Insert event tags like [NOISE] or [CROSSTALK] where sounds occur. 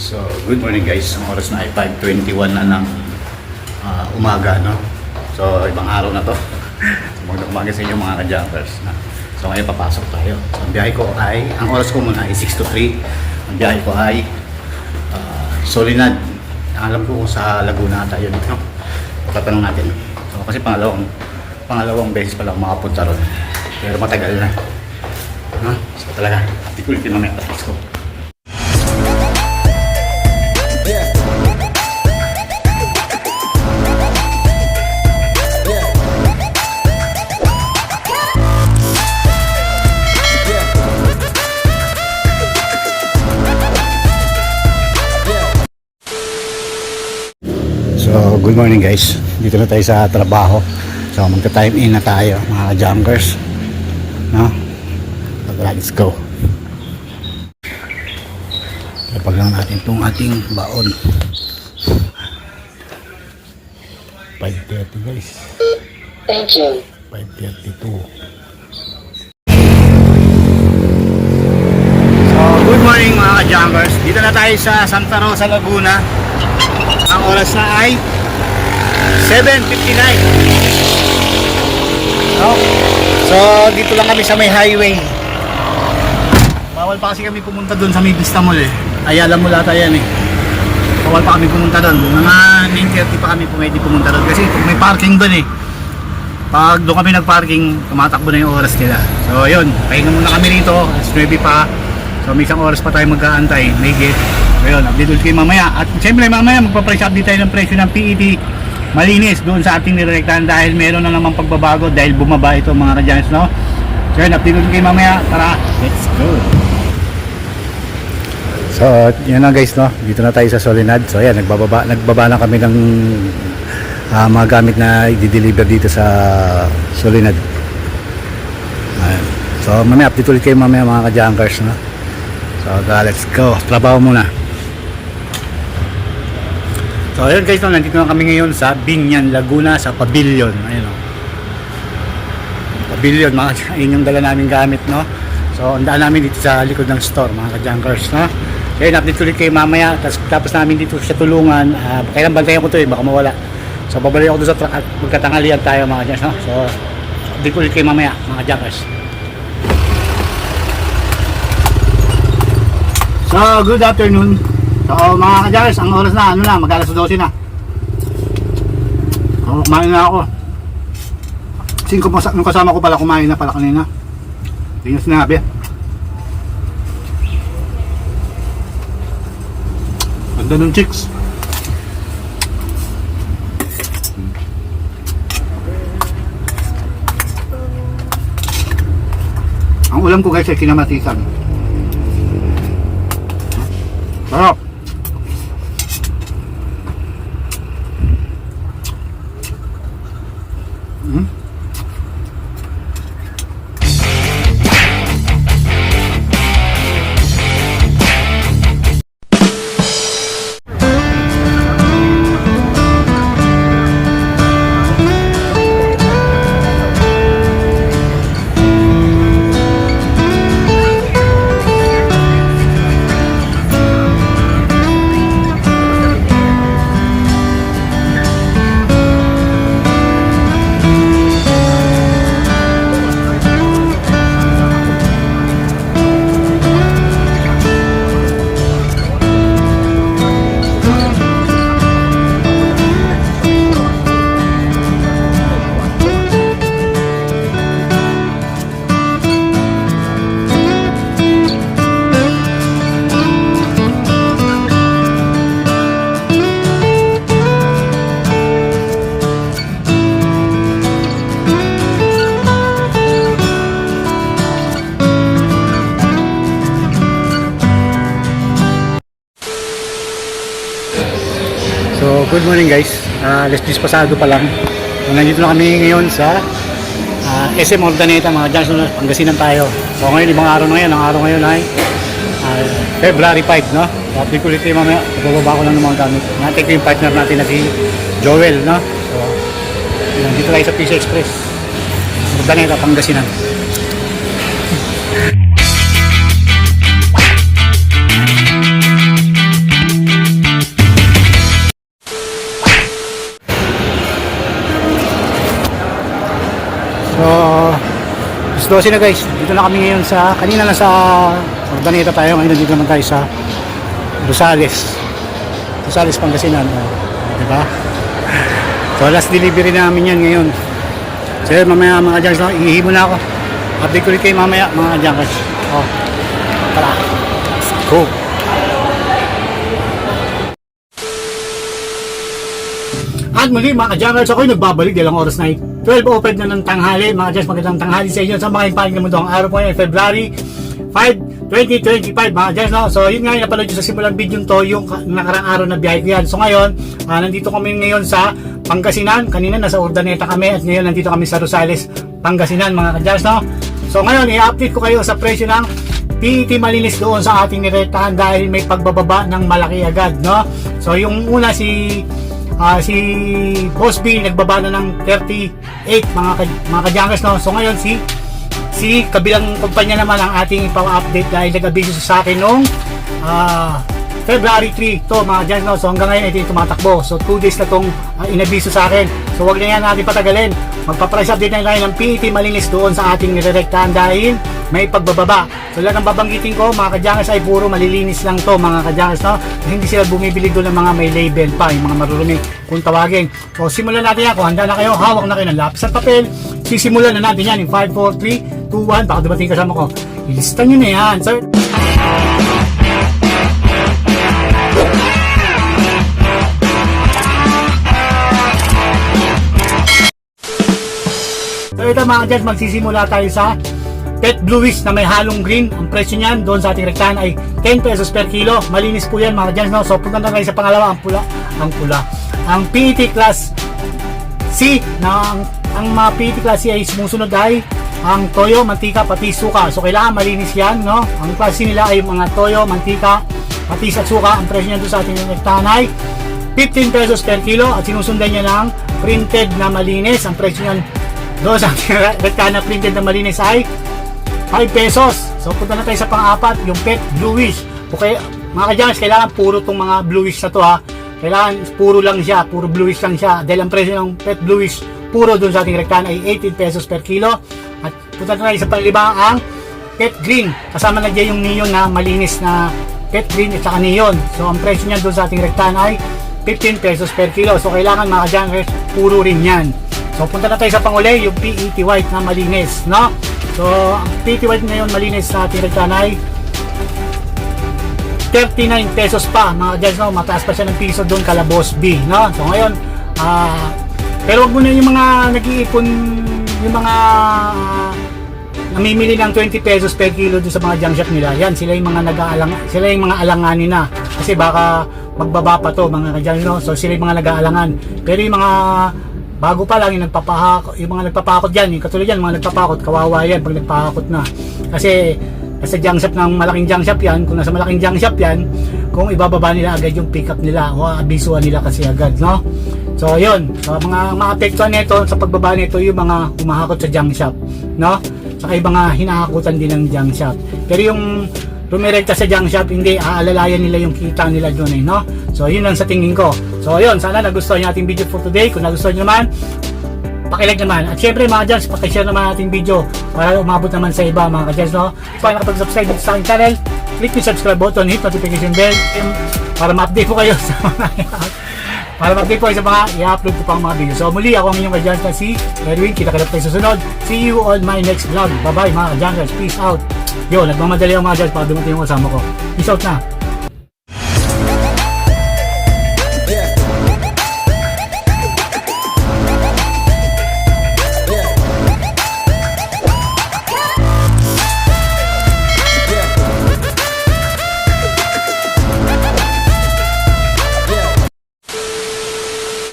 So, good morning guys. Ang oras na ay 5.21 na ng ah, umaga, no? So, ibang araw na to. [LAUGHS] Magandang umaga sa inyo mga ka-jumpers. So, ngayon papasok tayo. So, ang biyahe ko ay, ang oras ko muna ay 6 to 3. Ang biyahe ko ay ah, Solinad. Alam ko kung sa Laguna tayo, no? Tatanong natin. So, kasi pangalawang, pangalawang beses pa lang makapunta ron. Pero matagal na. No? So, talaga, hindi ko ulit. Let's go. So, good morning guys. Dito na tayo sa trabaho. So, magta-time in na tayo, mga junkers. No? Let's go. Kapag lang natin itong ating baon. 5.30 guys. Thank you. 5.32. So, good morning mga ka-jumpers. Dito na tayo sa Santa Rosa, Laguna. Ang oras na ay 7.59. No? So, dito lang kami sa may highway. Bawal pa kasi kami pumunta doon sa may Vista Mall eh. Ayala Mall ata yan eh. Bawal pa kami pumunta doon. Mga 9.30 pa kami pwede pumunta doon. Kasi may parking doon eh. Pag doon kami nagparking, tumatakbo na yung oras nila. So yun, pahinga muna kami rito, alas 9 pa. So may isang oras pa tayo mag-aantay, may gate. So yun, update ulit kayo mamaya. At siyempre mamaya magpa-price update tayo ng presyo ng PET malinis doon sa ating nirektahan dahil meron na namang pagbabago dahil bumaba ito mga kadyans, no? So yun, update ulit kayo mamaya. Tara, let's go! So, yun na guys, no? Dito na tayo sa Solinad. So, ayan, nagbababa, nagbaba na kami ng ah, mga gamit na i-deliver dito sa Solinad. Ayan. So, mamaya update ulit kayo mamaya mga ka-junkers, no? So, tara, let's go. Trabaho muna. So, ayun guys, nandito na kami ngayon sa Binyan, Laguna, sa Pavilion. Ayun, no? Pavilion, mga [LAUGHS] yun yung dala namin gamit, no? So, ang namin dito sa likod ng store, mga ka-junkers, no? So, yun, update ulit kayo mamaya. Tapos, tapos namin dito sa tulungan. Uh, kailan bantayan ko to eh, baka mawala. So, babalik ako doon sa truck at magkatanghalian tayo, mga ka-junkers, no? So, update ulit kayo mamaya, mga ka-junkers. So, good afternoon. So, mga ka-junkers, ang oras na, ano na, mag-alas 12 na. So, kumain na ako. Singko sa- nung kasama ko pala kumain na pala kanina. Hindi niya sinabi. Ganda ng chicks. Ang ulam ko guys ay kinamatisan. Sarap. Good morning guys. Uh, alas 10 pasado pa lang. So, nandito na kami ngayon sa ah, SM Ordaneta, mga Johnson, Pangasinan tayo. So, ngayon, ibang araw na ngayon. Ang araw ngayon ay ah, February 5, no? Update ko ulit mamaya. Pababa ko lang ng mga gamit. Natin ko yung partner natin na si Joel, no? So, yun, dito tayo sa Peace Express. Ordaneta, Pangasinan. 12 na guys. Dito na kami ngayon sa, kanina na sa Ordaneta tayo. Ngayon dito naman tayo sa Rosales. Rosales, Pangasinan. Oh, diba? [LAUGHS] So last delivery namin yan ngayon. So yun, mamaya mga junkers, no? ihihi mo na ako. Update ko ulit kayo mamaya mga junkers. Oh, tara. Let's go. At muli mga ka-jammers, ako'y nagbabalik dahil ang oras na ay 12.05 na ng tanghali. Mga Diyos, magandang tanghali sa inyo sa mga impaling ng mundo. Ang araw po ay February 5, 2025 mga Diyos. No? So yun nga yung napanood sa simulang video to, yung ka- nakarang araw na biyahe ko yan. So ngayon, ah, nandito kami ngayon sa Pangasinan. Kanina nasa Urdaneta kami at ngayon nandito kami sa Rosales, Pangasinan mga ka-Diyos. No? So ngayon, i-update ko kayo sa presyo ng PET malinis doon sa ating niretahan dahil may pagbababa ng malaki agad. No? So yung una si Ah, si Boss B nagbaba na ng 38 mga ka, mga kajangers no. So ngayon si si kabilang kumpanya naman ang ating ipa-update dahil nag-abiso sa akin nung ah, February 3 to mga dyan no. So hanggang ngayon ito yung tumatakbo. So 2 days na tong ah, inabiso sa akin. So wag na yan natin patagalin. Magpa-price update na tayo ng PET malinis doon sa ating nirerektahan dahil may pagbababa. So lang ang babanggitin ko mga kajangers ay puro malilinis lang to mga kajangers no. Hindi sila bumibili doon ng mga may label pa, yung mga marurumi kung tawagin. So simulan natin yan. Kung handa na kayo, hawak na kayo ng lapis at papel. Sisimulan na natin yan in 5, 4, 3, 2, 1. Baka dumating kasama ko. Ilista nyo na yan. Sir, So ito mga dyan, magsisimula tayo sa pet bluish na may halong green. Ang presyo niyan doon sa ating rektahan ay 10 pesos per kilo. Malinis po yan mga dyan. No? So punta na tayo sa pangalawa, ang pula. Ang pula. Ang PET class C na ang, ang mga PET class C ay sumusunod ay ang toyo, mantika, patis, suka. So kailangan malinis yan. No? Ang class C nila ay mga toyo, mantika, patis at suka. Ang presyo niyan doon sa ating rektahan ay 15 pesos per kilo at sinusundan niya ng printed na malinis. Ang presyo niyan doon sa [LAUGHS] rektahan na printed na malinis ay 5 pesos. So punta na tayo sa pang-apat, yung pet bluish. Okay, mga kadyans, kailangan puro tong mga bluish na to ha. Kailangan puro lang siya, puro bluish lang siya. Dahil ang presyo ng pet bluish puro doon sa ating rektahan ay 18 pesos per kilo. At punta na tayo sa panglima ang pet green. Kasama na dyan yung neon na malinis na pet green at saka neon. So ang presyo niya doon sa ating rektahan ay 15 pesos per kilo. So kailangan mga kadyans, puro rin yan. So punta na tayo sa panguli, yung PET white na malinis, no? So, ang PET white ngayon malinis sa ating rektahan ay 39 pesos pa mga guys no? Mataas pa siya ng piso doon kala boss B no? So ngayon ah pero wag muna yung mga nag-iipon yung mga namimili ng 20 pesos per kilo doon sa mga junk shop nila. Yan sila yung mga nag-aalang sila yung mga alanganin na. Kasi baka magbaba pa to mga kajang no? So sila yung mga nag-aalangan. Pero yung mga bago pa lang yung nagpapahakot yung mga nagpapakot diyan yung katulad yan mga nagpapakot kawawa yan pag nagpapakot na. Kasi nasa junk shop ng malaking junk shop yan. Kung nasa malaking junk shop yan kung ibababa nila agad yung pick up nila o abisuan nila kasi agad no? So yun. So mga maapektuhan nito sa pagbaba nito yung mga humahakot sa junk shop no? Saka yung mga hinahakutan din ng junk shop. Pero yung rumirekta sa junk shop hindi aalalayan nila yung kita nila doon eh no so yun lang sa tingin ko so yun sana nagustuhan niyo ating video for today kung nagustuhan niyo naman pakilike naman. At syempre mga Jans, pakishare naman ating video para umabot naman sa iba mga ka-Jans, no? Kung nakapag-subscribe sa aking channel, click yung subscribe button, hit notification bell para ma-update po kayo [LAUGHS] sa mga para ma-update po kayo sa mga i-upload ko pang mga video. So muli ako ang inyong ka-Jans na si Erwin. Kita-kita tayo sa sunod. See you on my next vlog. Bye-bye mga ka-Jans. Peace out. Yo, nagmamadali ako mga Jans para dumating yung kasama ko. Peace out na.